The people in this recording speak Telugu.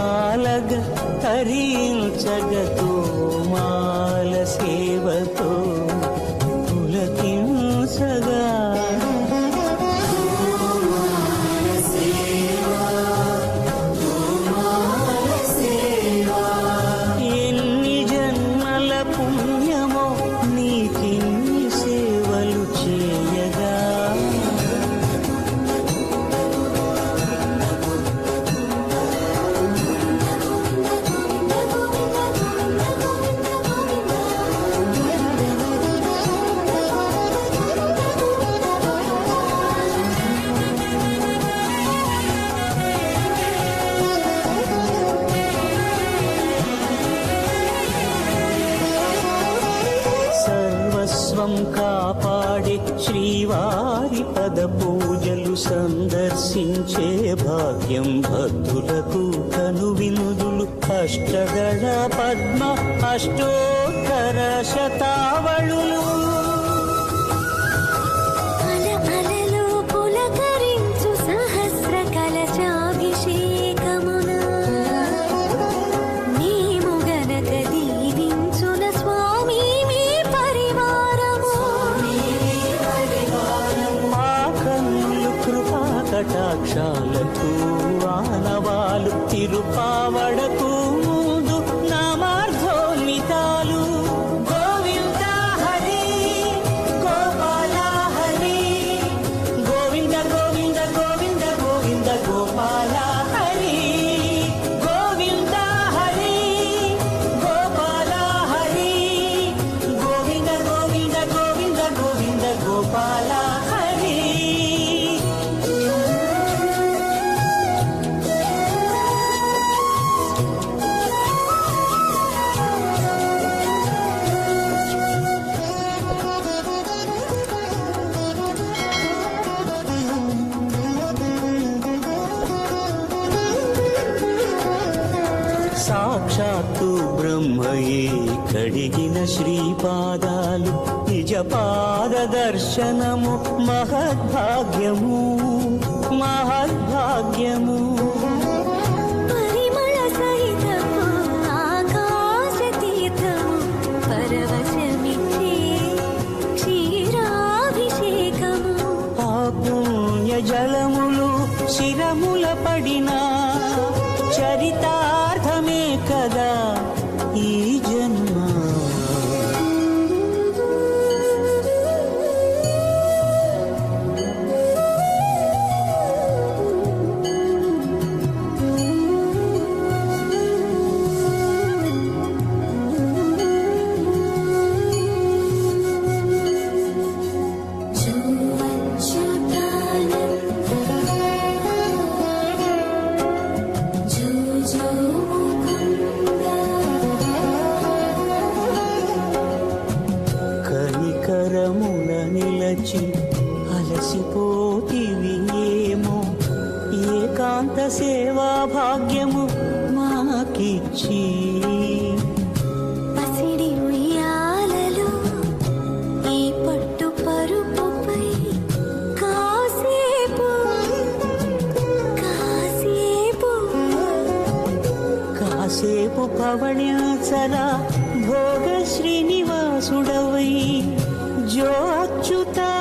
మాలగ తరించగతో మాల సేవకు. శ్రీవారి పద పూజలు సందర్శించే భాగ్యం భక్తులకు కనువినుదులు. అష్టగణ పద్మ అష్టోత్తర శతావళులు. కటాక్షాలకు ఆనవాలు తిరుపావడకు సాక్షాత్తు బ్రహ్మయే. కడిగిన శ్రీపాదాలు నిజ పాద దర్శనము మహద్భాగ్యము మహద్భాగ్యము జలములు శిరముల పడినా చరితా మురిసిపోతివి ఏమో. ఏకాంత సేవా భాగ్యము మాకిచ్చి. పసిడి ఉయ్యాలలో ఈ పట్టు పరుపుపై కాసేపు కాసేపు. కాసేపు పవణ్యాచల భోగ శ్రీనివాసుడవై జో అచ్యుతానంద